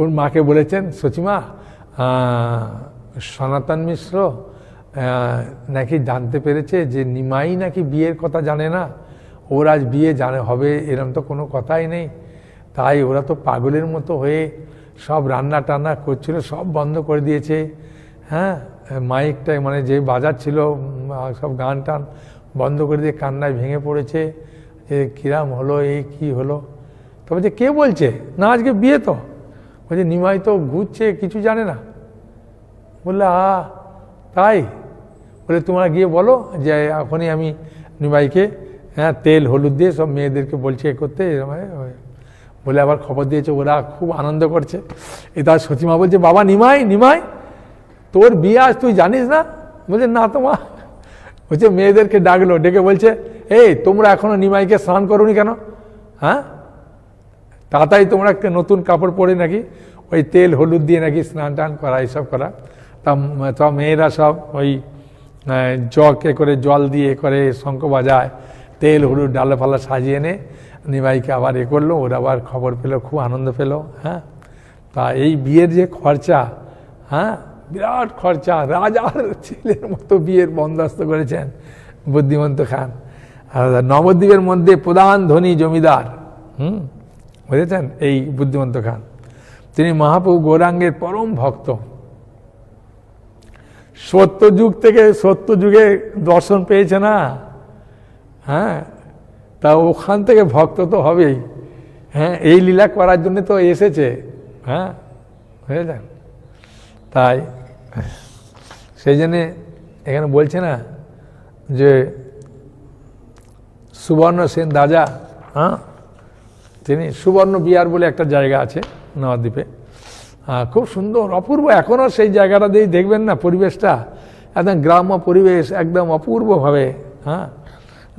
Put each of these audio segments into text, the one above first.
ওর মাকে বলেছেন, সচিমা সনাতন মিশ্র নাকি জানতে পেরেছে যে নিমাই নাকি বিয়ের কথা জানে না? ওর আজ বিয়ে জানে, হবে, এরম তো কোনো কথাই নেই। তাই ওরা তো পাগলের মতো হয়ে সব রান্না টান্না করছিল, সব বন্ধ করে দিয়েছে। হ্যাঁ মাইকটাই মানে যে বাজার ছিল সব গান টান বন্ধ করে দিয়ে কান্নায় ভেঙে পড়েছে। যে কিরাম হলো এই কি হলো? তবে যে কে বলছে? না, আজকে বিয়ে তো। বলছে, নিমাই তো ঘুরছে, কিছু জানে না। বললে, আ, তাই? বলে, তোমরা গিয়ে বলো যে, এখনই আমি নিমাইকে হ্যাঁ তেল, হলুদ দিয়ে সব মেয়েদেরকে বলছে এ করতে বলে, আবার খবর দিয়েছে, ওরা খুব আনন্দ করছে। এ তার সচিমা বলছে, বাবা, নিমাই নিমাই, তোর বিয়ে আজ তুই জানিস না? বলছে, না তো মা। বলছে, মেয়েদেরকে ডাকলো, ডেকে বলছে, এই, তোমরা এখনও নিমাইকে স্নান করোনি কেন? হ্যাঁ? তাতাই তোমরা একটা নতুন কাপড় পরে নাকি ওই তেল, হলুদ দিয়ে নাকি স্নান টান করা, এইসব করা। তা সব মেয়েরা সব ওই জগে করে জল দিয়ে করে শঙ্খ বাজায়, তেল, হলুদ, ডালা ফালা সাজিয়ে এনে নিমাইকে আবার এ করল, ওরা আবার খবর পেল, খুব আনন্দ পেল হ্যাঁ। তা এই বিয়ের যে খরচা হ্যাঁ বিরাট খরচা, রাজার ছেলের মতো বিয়ের বন্দোবস্ত করেছেন বুদ্ধিমন্ত খান। আর নবদ্বীপের মধ্যে প্রধান ধনী জমিদার, হুম বুঝেছেন এই বুদ্ধিমন্ত খান। তিনি মহাপ্রভু গৌরাঙ্গের পরম ভক্ত। সত্য যুগ থেকে সত্য যুগে দর্শন পেয়েছে না। হ্যাঁ তা ওখান থেকে ভক্ত তো হবেই। হ্যাঁ এই লীলা করার জন্য তো এসেছে। হ্যাঁ বুঝেছেন তাই সেই জন্যে এখানে বলছে না যে সুবর্ণ সেন দাজা হ্যাঁ তিনি সুবর্ণ বিহার বলে একটা জায়গা আছে নবদ্বীপে। খুব সুন্দর, অপূর্ব, এখনও সেই জায়গাটা দিয়ে দেখবেন না পরিবেশটা। একদম গ্রাম্য পরিবেশ, একদম অপূর্বভাবে হ্যাঁ?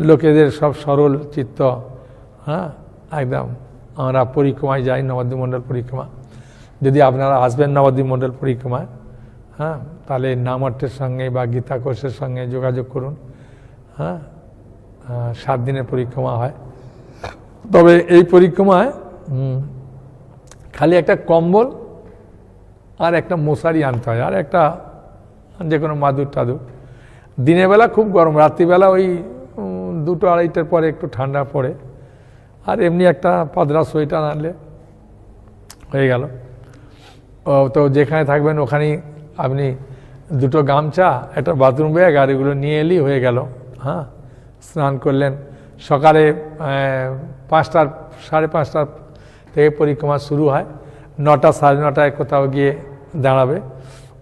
লোকেদের সব সরল চিত্ত হ্যাঁ? একদম, আমরা পরিক্রমায় যাই, নবদ্বীপ মণ্ডল পরিক্রমা। যদি আপনারা আসবেন নবদ্বীপ মণ্ডল পরিক্রমায় হ্যাঁ? তাহলে নামটের সঙ্গে বা গীতা কোষের সঙ্গে যোগাযোগ করুন হ্যাঁ? সাত দিনের পরিক্রমা হয়। তবে এই পরিক্রমায় খালি একটা কম্বল আর একটা মশারি আনতে হয় আর একটা যে কোনো মাদুর টাদুর। দিনের বেলা খুব গরম রাত্রিবেলা ওই দুটো আড়াইটার পরে একটু ঠান্ডা পড়ে আর এমনি একটা পাদরা সোয়েটার আনলে হয়ে গেল। ও তো যেখানে থাকবেন ওখানেই আপনি দুটো গামছা একটা বাথরুম ব্যাগ আর এগুলো নিয়ে এলেই হয়ে গেল। হ্যাঁ স্নান করলেন। সকালে পাঁচটার, সাড়ে পাঁচটার থেকে পরিক্রমা শুরু হয়। নটা, সাড়ে নটায় কোথাও গিয়ে দাঁড়াবে।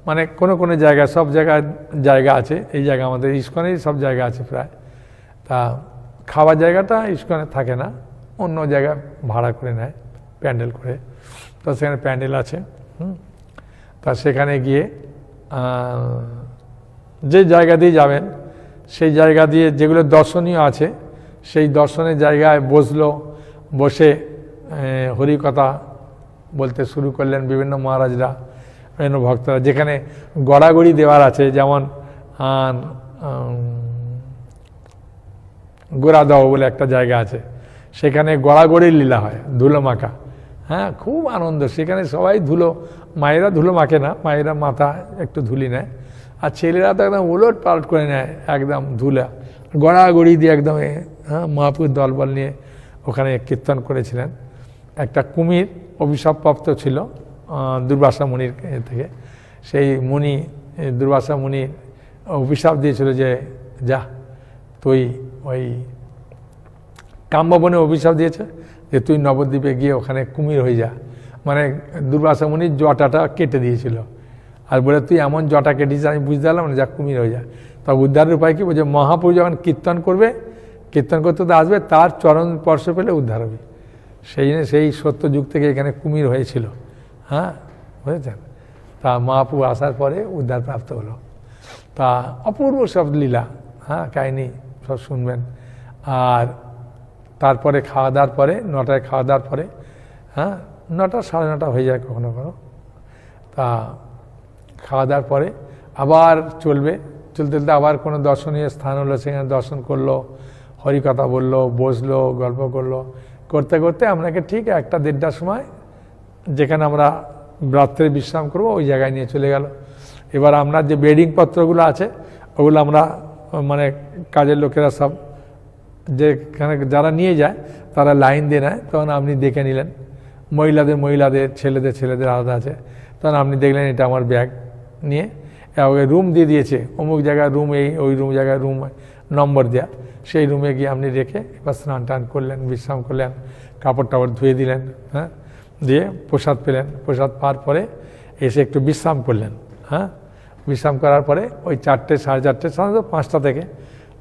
মানে কোনো কোনো জায়গায় সব জায়গায় জায়গা আছে। এই জায়গা আমাদের ইস্কনেই সব জায়গা আছে প্রায়। তা খাওয়ার জায়গাটা ইস্কনে থাকে না, অন্য জায়গা ভাড়া করে নেয়, প্যান্ডেল করে। তো সেখানে প্যান্ডেল আছে, হুম। তা সেখানে গিয়ে যে জায়গা দিয়ে যাবেন, সেই জায়গা দিয়ে যেগুলো দর্শনীয় আছে সেই দর্শনের জায়গায় বসল বসে আহ, হরিকথা বলতে শুরু করলেন বিভিন্ন মহারাজরা বিভিন্ন ভক্তরা। যেখানে গড়াগড়ি দেওয়ার আছে যেমন গোড়াদহ বলে একটা জায়গা আছে। সেখানে গড়াগড়ির লীলা হয় ধুলো মাখা। হ্যাঁ খুব আনন্দ। সেখানে সবাই ধুলো মায়েরা ধুলো মাখে না মায়েরা মাথা একটু ধুলি নেয়। আর ছেলেরা তো একদম উলট পালট করে নেয় একদম ধুলা। গড়াগড়ি দিয়ে একদম হ্যাঁ মহাপুর দলবল নিয়ে ওখানে কীর্তন করেছিলেন। একটা কুমির অভিশাপপ্রাপ্ত ছিল দুর্বাসা মুনির থেকে। সেই মুনি দুর্বাসা মুনি অভিশাপ দিয়েছিল যে, যা, তুই ওই কাম্যবনে অভিশাপ দিয়েছে যে, তুই নবদ্বীপে গিয়ে ওখানে কুমির হয়ে যা। মানে দুর্বাসা মুনির জটাটা কেটে দিয়েছিল। আর বলে, তুই এমন জটা কেটেছিস, আমি বুঝতে পারলাম না, যা কুমির হয়ে যা। তা উদ্ধারের উপায় কি? বলছে মহাপুরু যখন কীর্তন করবে, কীর্তন করতে তো আসবে, তার চরণ স্পর্শ পেলে উদ্ধার হবে। সেই সেই সত্য যুগ থেকে এখানে কুমির হয়েছিল। হ্যাঁ বুঝেছেন? তা মহাপুর আসার পরে উদ্ধার প্রাপ্ত হলো। তা অপূর্ব সব লীলা হ্যাঁ কাহিনি সব শুনবেন। আর তারপরে খাওয়া দাওয়ার পরে, নটায় খাওয়া দাওয়ার পরে হ্যাঁ নটা, সাড়ে নটা হয়ে যায় কখনো কখনো। তা খাওয়া দাওয়ার পরে আবার চলবে। চলতে চলতে আবার কোনো দর্শনীয় স্থান হলো, সেখানে দর্শন করল, হরিকথা বলল, বসল, গল্প করল। করতে করতে আপনাকে ঠিক একটা দেড়টার সময় যেখানে আমরা রাত্রে বিশ্রাম করব, ওই জায়গায় নিয়ে চলে গেল। এবার আপনার যে বেডিং পত্রগুলো আছে, ওগুলো আমরা মানে কাজের লোকেরা সব যেখানে যারা নিয়ে যায়, তারা লাইন দিয়ে নেয়। তখন আপনি দেখে নিলেন। মহিলাদের মহিলাদের, ছেলেদের ছেলেদের আলাদা আছে। তখন আপনি দেখলেন এটা আমার ব্যাগ। নিয়ে ওকে রুম দিয়ে দিয়েছে। অমুক জায়গায় রুম এই, ওই রুম জায়গায় রুম নম্বর দেওয়া সেই রুমে গিয়ে আপনি রেখে এবার স্নান টান করলেন, বিশ্রাম করলেন, কাপড় টাপড় ধুয়ে দিলেন হ্যাঁ? দিয়ে প্রসাদ পেলেন। প্রসাদ পাওয়ার পরে এসে একটু বিশ্রাম করলেন হ্যাঁ? বিশ্রাম করার পরে ওই চারটে, সাড়ে চারটে সাধারণত পাঁচটা থেকে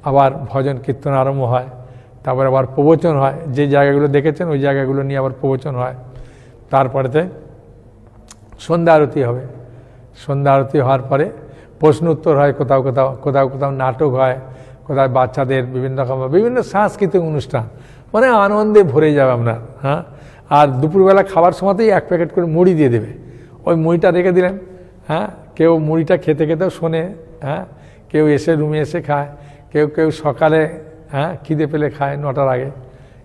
আবার ভজন, কীর্তন আরম্ভ হয়। তারপরে আবার প্রবচন হয়। যে জায়গাগুলো দেখেছেন, ওই জায়গাগুলো নিয়ে আবার প্রবচন হয়। তারপরেতে সন্ধ্যা আরতি হবে। সন্ধ্যা আরতি হওয়ার পরে প্রশ্ন উত্তর হয়, কোথাও কোথাও কোথাও কোথাও নাটক হয় কোথাও বাচ্চাদের বিভিন্ন রকম বিভিন্ন সাংস্কৃতিক অনুষ্ঠান। মানে আনন্দে ভরে যাবে আপনার হ্যাঁ? আর দুপুরবেলা খাবার সময়তেই এক প্যাকেট করে মুড়ি দিয়ে দেবে। ওই মুড়িটা রেখে দিলেন হ্যাঁ? কেউ মুড়িটা খেতে খেতেও শোনে হ্যাঁ? কেউ এসে রুমে এসে খায়, কেউ কেউ সকালে হ্যাঁ খিদে পেলে খায় নটার আগে,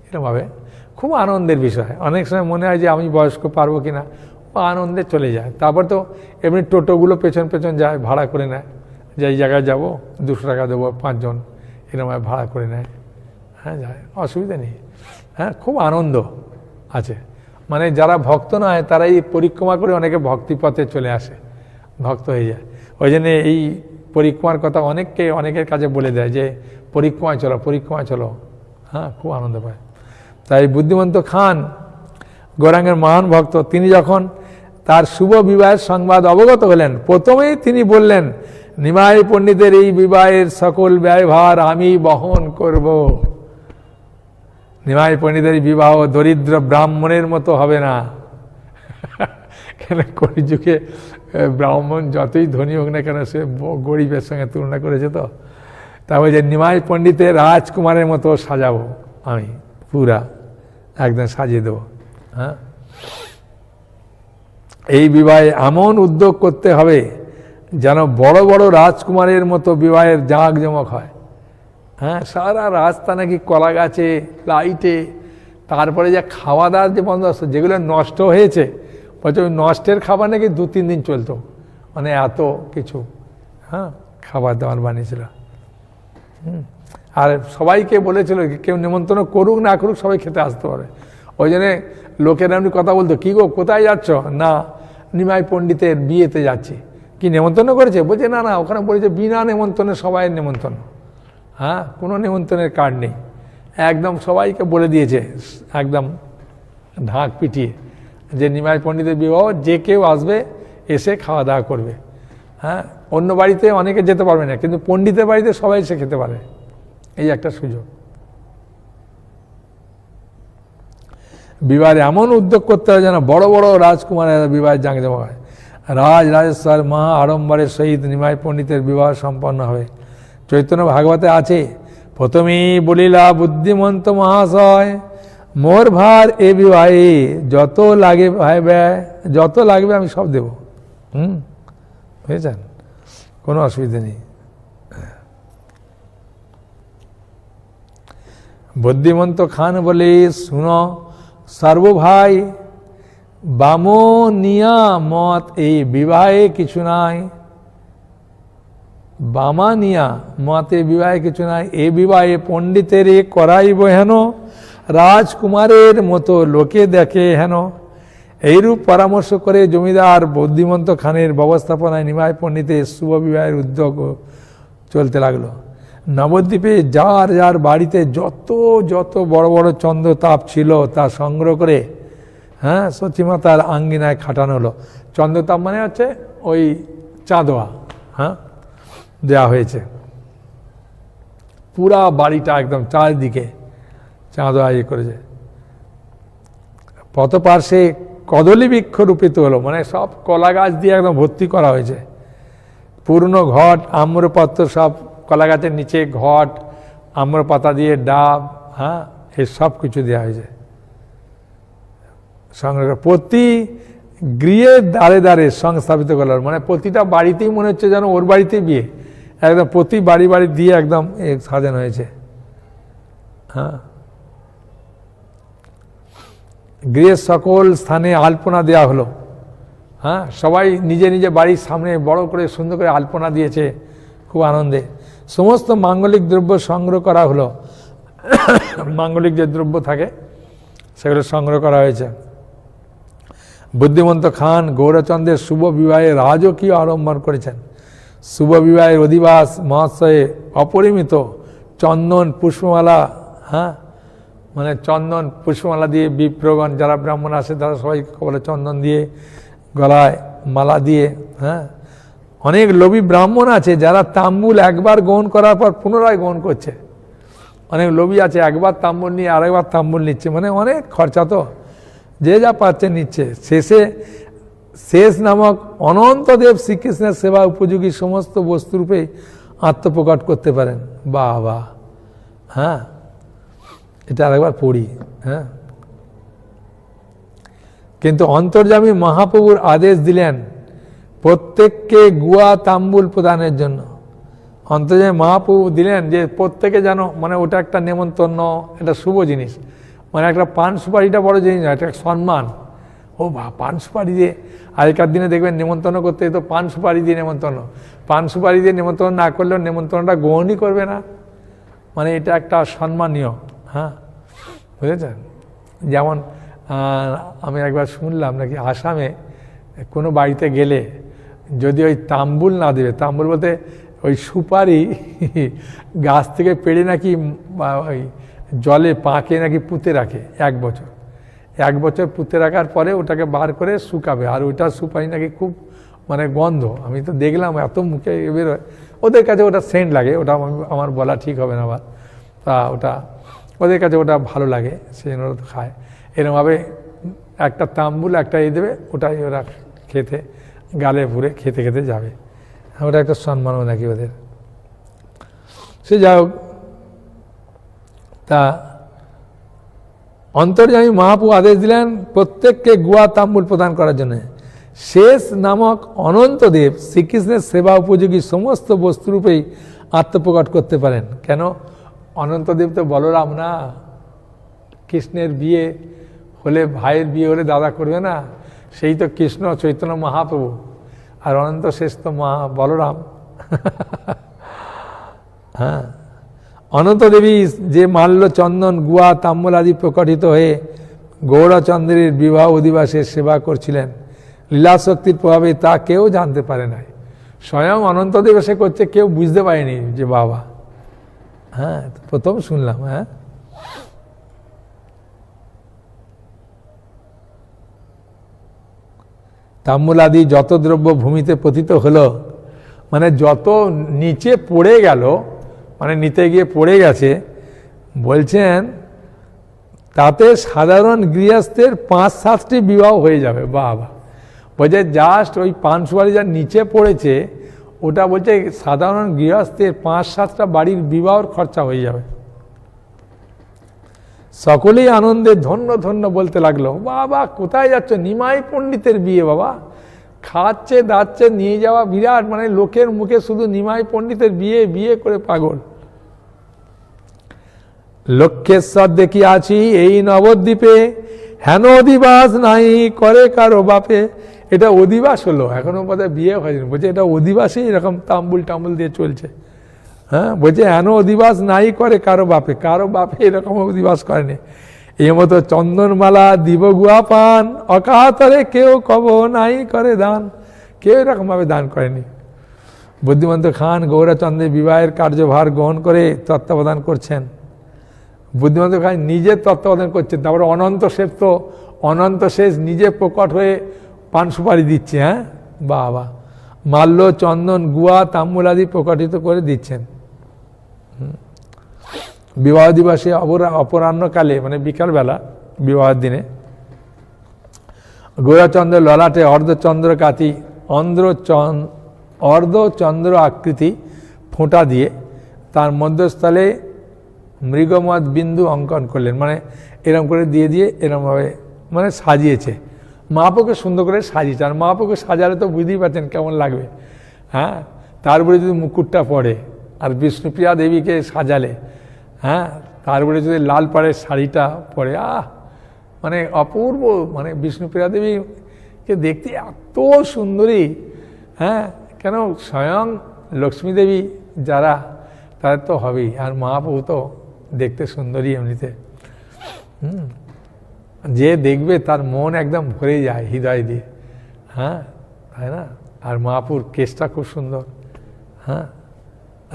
এরকমভাবে। খুব আনন্দের বিষয়। অনেক সময় মনে হয় যে আমি বয়স্ক পারব কি না আনন্দে চলে যায়। তারপর তো এমনি টোটোগুলো পেছন পেছন যায়, ভাড়া করে নেয়। যে এই জায়গায় যাব, দুশো টাকা দেবো পাঁচজন এরকমভাবে ভাড়া করে নেয়। হ্যাঁ যায়। অসুবিধা নেই। হ্যাঁ খুব আনন্দ আছে। মানে যারা ভক্ত নয়, তারা এই পরিক্রমা করে অনেকে ভক্তিপথে চলে আসে, ভক্ত হয়ে যায়। ওই জন্যে এই পরিক্রমার কথা অনেককে, অনেকের কাছে বলে দেয় যে, পরিক্রমায় চলো পরিক্রমায় চলো। হ্যাঁ খুব আনন্দ পায়। তাই বুদ্ধিমন্ত খান, গৌরাঙ্গের মহান ভক্ত, তিনি যখন তার শুভ বিবাহের সংবাদ অবগত হলেন। প্রথমেই তিনি বললেন, নিমাই পণ্ডিতের এই বিবাহের সকল ব্যয়ভার আমি বহন করব। নিমাই পণ্ডিতের বিবাহ দরিদ্র ব্রাহ্মণের মতো হবে না। কেন কলিযুগে ব্রাহ্মণ যতই ধনী হোক না কেন, সে গরিবের সঙ্গে তুলনা করেছে তো। তারপরে যে নিমাই পণ্ডিতের রাজকুমারের মতো সাজাবো আমি, পুরা, একদম সাজিয়ে দেবো। হ্যাঁ? এই বিবাহে এমন উদ্যোগ করতে হবে যেন বড় বড় রাজকুমারের মতো বিবাহের জাঁকজমক হয়। হ্যাঁ সারা রাস্তা নাকি কলা গাছে, লাইটে, তারপরে যে খাওয়া দাওয়ার যে বন্দোবস্ত, যেগুলো নষ্ট হয়েছে, বলছে ওই নষ্টের খাবার নাকি দু, তিন দিন চলতো। মানে এত কিছু হ্যাঁ খাবার দাবার বানিয়েছিল। আর সবাইকে বলেছিল কেউ নিমন্ত্রণ করুক না করুক, সবাই খেতে আসতে পারে। ওই জন্যে লোকের এমনি কথা বলতো, কী গো, কোথায় যাচ্ছ? না, নিমাই পণ্ডিতের বিয়েতে যাচ্ছি। কি নেমন্তন্ন করেছে? বলছে, না না, ওখানে বলেছে, বিনা নেমন্তন্নে সবাই নেমন্তন্ন। হ্যাঁ কোনো নেমন্তন্নের কার্ড নেই। একদম সবাইকে বলে দিয়েছে, একদম ঢাক পিটিয়ে যে, নিমাই পণ্ডিতের বিবাহ যে কেউ আসবে, এসে খাওয়া দাওয়া করবে। হ্যাঁ অন্য বাড়িতে অনেকে যেতে পারবে না, কিন্তু পণ্ডিতের বাড়িতে সবাই এসে খেতে পারে। এই একটা সুযোগ। বিবাহের এমন উদ্যোগ করতে হয় যেন বড় বড় রাজকুমারের বিবাহের জাঁকজমক হয়। রাজ রাজেশ্বর মহা আড়ম্বরের সহিত নিমাই পণ্ডিতের বিবাহ সম্পন্ন হবে। চৈতন্য ভাগবতে আছে, প্রথমেই বলিলা বুদ্ধিমন্ত মহাশয়, মোর ভার এ বিবাহে যত লাগে ভাই ব্যয় যত লাগবে আমি সব দেব। হুম? বুঝেছেন? কোনো অসুবিধা নেই। বুদ্ধিমন্ত খান বলে, শুনো সর্বভাই বামনিয়া মত এই বিবাহে কিছু নাই। বামানিয়া মতে বিবাহে কিছু নাই। এ বিবাহে পণ্ডিতের এ করাইব হেন, রাজকুমারের মতো লোকে দেখে হেন। এইরূপ পরামর্শ করে জমিদার বুদ্ধিমন্ত খানের ব্যবস্থাপনায় নিমায় পণ্ডিতের শুভ বিবাহের উদ্যোগ চলতে লাগল। নবদ্বীপে যার যার বাড়িতে যত যত বড় বড় চন্দ্রতাপ ছিল তা সংগ্রহ করে হ্যাঁ সচিমাতার আঙ্গিনায় খাটানো হলো। চন্দ্রতাপ মানে হচ্ছে ওই চাঁদোয়া হ্যাঁ দেওয়া হয়েছে। পুরা বাড়িটা একদম চারদিকে চাঁদোয়া ইয়ে করেছে। পথপার্শ্বে কদলী বৃক্ষ রূপিত হলো মানে সব কলা গাছ দিয়ে একদম ভর্তি করা হয়েছে। পুরনো ঘট, আম্রপত্র সব কলা গাছের নিচে ঘট, আম্র পাতা দিয়ে ডাব হ্যাঁ এই সব কিছু দেওয়া হয়েছে। সংগ্রহ প্রতি গৃহে দাঁড়ে দাঁড়ে সংস্থাপিত করলাম মানে প্রতিটা বাড়িতেই মনে হচ্ছে যেন ওর বাড়িতে বিয়ে। একদম প্রতি বাড়ি বাড়ি দিয়ে একদম সাজানো হয়েছে। হ্যাঁ। গৃহের সকল স্থানে আলপনা দেওয়া হলো। হ্যাঁ সবাই নিজে নিজে বাড়ির সামনে বড় করে সুন্দর করে আলপনা দিয়েছে। খুব আনন্দে। সমস্ত মাঙ্গলিক দ্রব্য সংগ্রহ করা হলো। মাঙ্গলিক যে দ্রব্য থাকে, সেগুলো সংগ্রহ করা হয়েছে। বুদ্ধিমন্ত খান গৌরচন্দ্রের শুভ বিবাহে রাজকীয় আড়ম্বর করেছেন। শুভ বিবাহের অধিবাস মহাশয়ে অপরিমিত চন্দন পুষ্পমালা হ্যাঁ? মানে চন্দন পুষ্পমালা দিয়ে বিপ্রগণ যারা ব্রাহ্মণ আসে তারা সবাই বলে চন্দন দিয়ে গলায় মালা দিয়ে হ্যাঁ? অনেক লোভী ব্রাহ্মণ আছে যারা তাম্বুল একবার গ্রহণ করার পর পুনরায় গ্রহণ করছে। অনেক লোভী আছে, একবার তাম্বুল নিয়ে আরেকবার তাম্বুল নিচ্ছে। মানে অনেক খরচা তো। যে যা পাচ্ছে নিচ্ছে। শেষে শেষ নামক অনন্তদেব শ্রীকৃষ্ণের সেবা উপযোগী সমস্ত বস্তুরূপে আত্মপ্রকাট করতে পারেন। বাহ বাহ। হ্যাঁ। এটা আরেকবার পড়ি। হ্যাঁ। কিন্তু অন্তর্জামী মহাপ্রভুর আদেশ দিলেন প্রত্যেককে গুয়া তাম্বুল প্রদানের জন্য। অন্তর্জামী মহাপ্রভু দিলেন যে প্রত্যেকে যেন মানে ওটা একটা নেমন্তন্ন, একটা শুভ জিনিস। মানে একটা পান সুপারিটা বড় জিনিস না এটা একটা সম্মান। ও বা, পান সুপারি দিয়ে আগেকার দিনে দেখবেন নেমন্তন্ন করতে তো পান সুপারি দিয়ে নেমন্তন্ন। পান সুপারি দিয়ে নেমন্তন্ন না করলেও নেমন্তন্নটা গ্রহণই করবে না। মানে এটা একটা সম্মানীয় হ্যাঁ? বুঝেছেন? যেমন আমি একবার শুনলাম নাকি আসামে কোনো বাড়িতে গেলে যদি ওই তাম্বুল না দেবে, তাম্বুল বলতে ওই সুপারি গাছ থেকে পেড়ে নাকি ওই জলে পাকে নাকি পুঁতে রাখে এক বছর। এক বছর পুঁতে রাখার পরে ওটাকে বার করে শুকাবে। আর ওইটা সুপারি নাকি খুব মানে গন্ধ। আমি তো দেখলাম, এত মুখে বেরোয় ওদের কাছে ওটা সেন্ট লাগে, ওটা আমার বলা ঠিক হবে না আবার। তা ওটা, ওদের কাছে ওটা ভালো লাগে সেই জন্য ওরা খায়। এরমভাবে একটা তাম্বুল একটা এই দেবে, ওটাই ওরা খেতে। গালে ভরে খেতে খেতে যাবে। ওটা একটা সম্মানও নাকি ওদের? সে যাই হোক, তা অন্তর্যামী মহাপু আদেশ দিলেন প্রত্যেককে গুয়া তাম্বুল প্রদান করার জন্য। শেষ নামক অনন্তদেব শ্রীকৃষ্ণের সেবা উপযোগী সমস্ত বস্তুরূপেই আত্মপ্রকট করতে পারেন। কেন? অনন্তদেব তো বলরাম না। কৃষ্ণের বিয়ে হলে, ভাইয়ের বিয়ে হলে দাদা করবে না। সেই তো কৃষ্ণ চৈতন্য মহাপ্রভু আর অনন্ত শেষ তো মহা বলরাম। হ্যাঁ। অনন্ত দেবী যে মাল্য চন্দন গুয়া তাম্বল আদি প্রকটিত হয়ে গৌরচন্দ্রের বিবাহ অধিবাসের সেবা করছিলেন, লীলাশক্তির প্রভাবে তা কেউ জানতে পারে নাই। স্বয়ং অনন্তদেব এসে করছে, কেউ বুঝতে পারেনি যে বাবা। হ্যাঁ প্রথম শুনলাম হ্যাঁ। তাম্বুল আদি যত দ্রব্য ভূমিতে পতিত হলো মানে যত নিচে পড়ে গেল মানে নিতে গিয়ে পড়ে গেছে, বলছেন, তাতে সাধারণ গৃহস্থের পাঁচ সাতটি বিবাহ হয়ে যাবে। বাবা। বলছে, জাস্ট ওই পানসুয়ারি যা নিচে পড়েছে, ওটা বলছে সাধারণ গৃহস্থের পাঁচ সাতটা বাড়ির বিবাহর খরচা হয়ে যাবে। সকলেই আনন্দে ধন্য ধন্য বলতে লাগল, বাবা, কোথায় যাচ্ছ? নিমাই পণ্ডিতের বিয়ে, বাবা। খাচ্ছে, দাচ্ছে, নিয়ে যাওয়া বিরাট মানে লোকের মুখে শুধু নিমাই পণ্ডিতের বিয়ে বিয়ে করে পাগল। লক্ষ্যেশ্বর দেখি আছি এই নবদ্বীপে, হেন অধিবাস নাই, করে কারও বাপে। এটা অধিবাস হলো, এখনও বোধহয় বিয়ে হয়নি। বলছে, এটা অধিবাসই এরকম তাম্বুল টাম্বুল দিয়ে চলছে। হ্যাঁ? বলছে, এন অধিবাস নাই করে কারও বাপে। কারও বাপে এরকম অধিবাস করেনি। এ মতো চন্দনমালা দিব গুয়া পান অকাতরে কেউ কব নাই করে দান। কেউ এরকমভাবে দান করেনি। বুদ্ধিমন্ত খান গৌরচন্দ্রের বিবাহের কার্যভার গ্রহণ করে তত্ত্বাবধান করছেন। বুদ্ধিমন্ত খান নিজে তত্ত্বাবধান করছেন। তারপরে অনন্ত শেষ তো, অনন্ত শেষ নিজে প্রকট হয়ে পান সুপারি দিচ্ছে হ্যাঁ? বাবা। মাল্য, চন্দন গুয়া তাম্বুল আদি প্রকাটিত করে দিচ্ছেন। বিবাহ দিবসে অপরাহ্নকালে মানে বিকালবেলা, বিবাহের দিনে, গৌরাচন্দ্র ললাটে অর্ধচন্দ্র কাতি অন্ধ্র অর্ধচন্দ্র আকৃতি ফোঁটা দিয়ে তার মধ্যস্থলে মৃগমদ বিন্দু অঙ্কন করলেন। মানে এরম করে দিয়ে দিয়ে এরমভাবে মানে সাজিয়েছে। মাপকে সুন্দর করে সাজিয়েছে। আর মাপকে সাজালে তো বুঝতেই পারছেন কেমন লাগবে। হ্যাঁ? তারপরে যদি মুকুটটা পড়ে আর বিষ্ণুপ্রিয়া দেবীকে সাজালে হ্যাঁ? তারপরে যদি লাল পাড়ের শাড়িটা পরে, আহ! মানে অপূর্ব মানে বিষ্ণুপ্রিয়া দেবীকে দেখতে এত সুন্দরী হ্যাঁ? কেন? স্বয়ং লক্ষ্মী দেবী যারা, তাদের তো হবেই। আর মহাপ্রভু তো দেখতে সুন্দরী এমনিতে। হুম? যে দেখবে তার মন একদম ভরে যায় হৃদয় দিয়ে হ্যাঁ? তাই না? আর মহাপুর কেসটা খুব সুন্দর হ্যাঁ?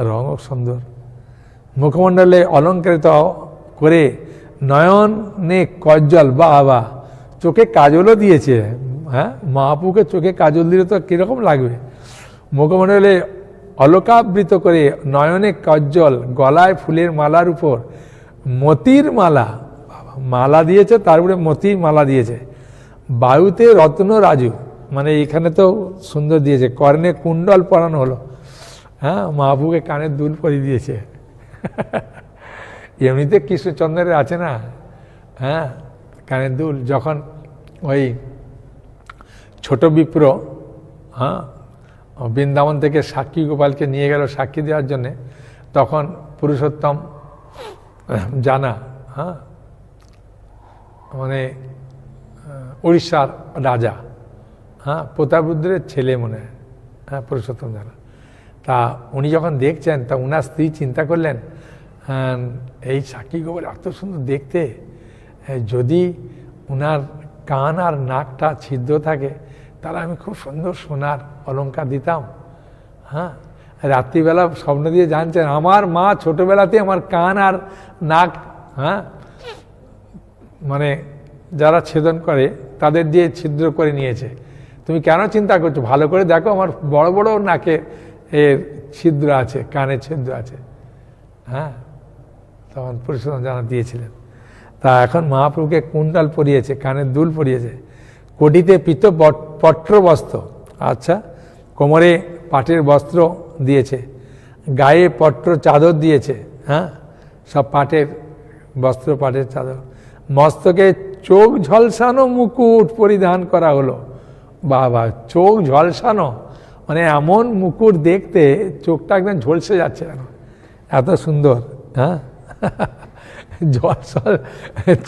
রঙও সুন্দর। মুখমণ্ডলে অলঙ্কৃত করে নয়নে কজ্জল বা বা চোখে কাজলও দিয়েছে। হ্যাঁ মহাপুকে চোখে কাজল দিলে তো কীরকম লাগবে? মুখমণ্ডলে অলকাবৃত করে নয়নে কজ্জল, গলায় ফুলের মালার উপর মতির মালা মালা দিয়েছে, তার উপরে মতির মালা দিয়েছে। বায়ুতে রত্ন রাজু মানে এখানে তো সুন্দর দিয়েছে, কর্ণে কুণ্ডল পরানো হলো। হ্যাঁ মাহবুকে কানের দুল পরিয়ে দিয়েছে। এমনিতে কৃষ্ণচন্দ্রের আছে না হ্যাঁ কানের দুল। যখন ওই ছোট বিপ্র হ্যাঁ বৃন্দাবন থেকে সাক্ষী গোপালকে নিয়ে গেল সাক্ষী দেওয়ার জন্যে, তখন পুরুষোত্তম, জানা হ্যাঁ মানে উড়িষ্যার রাজা হ্যাঁ প্রতাপরুদ্রের ছেলে মনে হয় হ্যাঁ পুরুষোত্তম জানা। তা উনি যখন দেখছেন তা উনার স্ত্রী চিন্তা করলেন হ্যাঁ, এই সাক্ষী গোবর এত সুন্দর দেখতে। যদি উনার কান আর নাকটা ছিদ্র থাকে তাহলে আমি খুব সুন্দর সোনার অলঙ্কার দিতাম। হ্যাঁ রাত্রিবেলা স্বপ্ন দিয়ে জানছেন আমার মা ছোটবেলাতে আমার কান আর নাক হ্যাঁ মানে যারা ছেদন করে তাদের দিয়ে ছিদ্র করে নিয়েছে। তুমি কেন চিন্তা করছ? ভালো করে দেখো আমার বড় বড় নাকে এর ছিদ্র আছে, কানে ছিদ্র আছে। হ্যাঁ? তখন পরিশোধন জানা দিয়েছিলেন। তা এখন মহাপ্রভুকে কুণ্ডাল পরিয়েছে, কানের দুল পরিয়েছে। কোটিতে পিত পট্র বস্ত্র আচ্ছা কোমরে পাটের বস্ত্র দিয়েছে। গায়ে পট্র চাদর দিয়েছে হ্যাঁ? সব পাটের বস্ত্র, পাটের চাদর। মস্তকে চোখ ঝলসানো মুকুট পরিধান করা হলো। বাবা, চোখ ঝলসানো। মানে এমন মুকুট দেখতে চোখটা একদম ঝলসে যাচ্ছে এখন এত সুন্দর হ্যাঁ? জলসল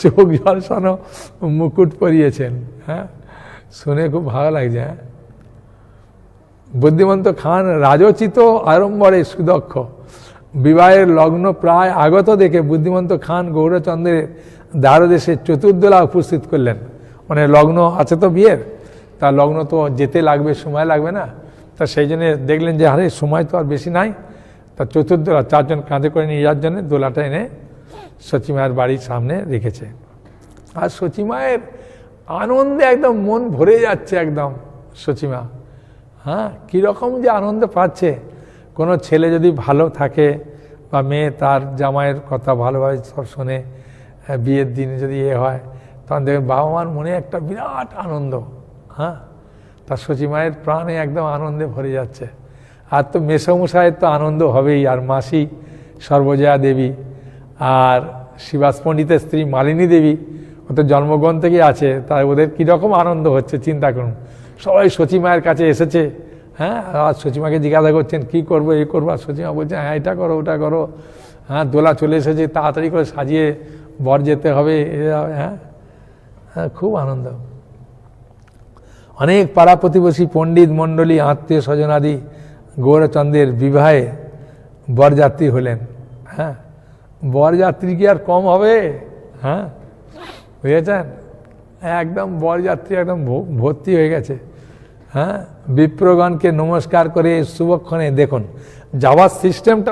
চোখ ঝলসানো মুকুট পরিয়েছেন হ্যাঁ? শুনে খুব ভালো লাগছে হ্যাঁ? বুদ্ধিমন্ত খান, রাজোচিত আড়ম্বরে সুদক্ষ। বিবাহের লগ্ন প্রায় আগত দেখে বুদ্ধিমন্ত খান গৌরচন্দ্রের দ্বারদেশে চতুর্দোলা উপস্থিত করলেন। মানে লগ্ন আছে তো বিয়ের? তা লগ্ন তো যেতে লাগবে, সময় লাগবে না। তা সেই জন্য দেখলেন যে, আরে, সময় তো আর বেশি নাই। তা চতুর্দোলা চারজন কাঁধে করে নিয়ে যাওয়ার জন্য দোলাটা এনে সচিমায়ের বাড়ির সামনে রেখেছে। আর সচিমায়ের আনন্দে একদম মন ভরে যাচ্ছে একদম সচিমা হ্যাঁ কীরকম যে আনন্দ পাচ্ছে। কোনো ছেলে যদি ভালো থাকে বা মেয়ে তার জামাইয়ের কথা ভালোভাবে সব শোনে বিয়ের দিনে যদি এ হয়, তখন দেখবেন বাবা মার মনে একটা বিরাট আনন্দ। হ্যাঁ তার সচিমায়ের প্রাণে একদম আনন্দে ভরে যাচ্ছে। আর তো মেসমশাইয়ের তো আনন্দ হবেই আর মাসি সর্বজয়া দেবী আর শিবাস পণ্ডিতের স্ত্রী মালিনী দেবী ও তো জন্মগ্রহণ থেকেই আছে তাই ওদের কীরকম আনন্দ হচ্ছে চিন্তা করুন। সবাই সচিমায়ের কাছে এসেছে হ্যাঁ? আর সচিমাকে জিজ্ঞাসা করছেন কি করব এই করব? আর সচিমা বলছে হ্যাঁ এটা করো ওটা করো। হ্যাঁ দোলা চলে এসেছে তাড়াতাড়ি করে সাজিয়ে বর যেতে হবে। এ হবে, হ্যাঁ? হ্যাঁ খুব আনন্দ। অনেক পাড়া প্রতিবেশী পণ্ডিত মণ্ডলী, আত্মীয় স্বজনাদি গৌরচন্দ্রের বিবাহে বরযাত্রী হলেন। হ্যাঁ বরযাত্রী কি আর কম হবে? হ্যাঁ বুঝেছেন? একদম বরযাত্রী একদম ভর্তি হয়ে গেছে। হ্যাঁ বিপ্রগণকে নমস্কার করে শুভক্ষণে দেখুন। যাওয়ার সিস্টেমটা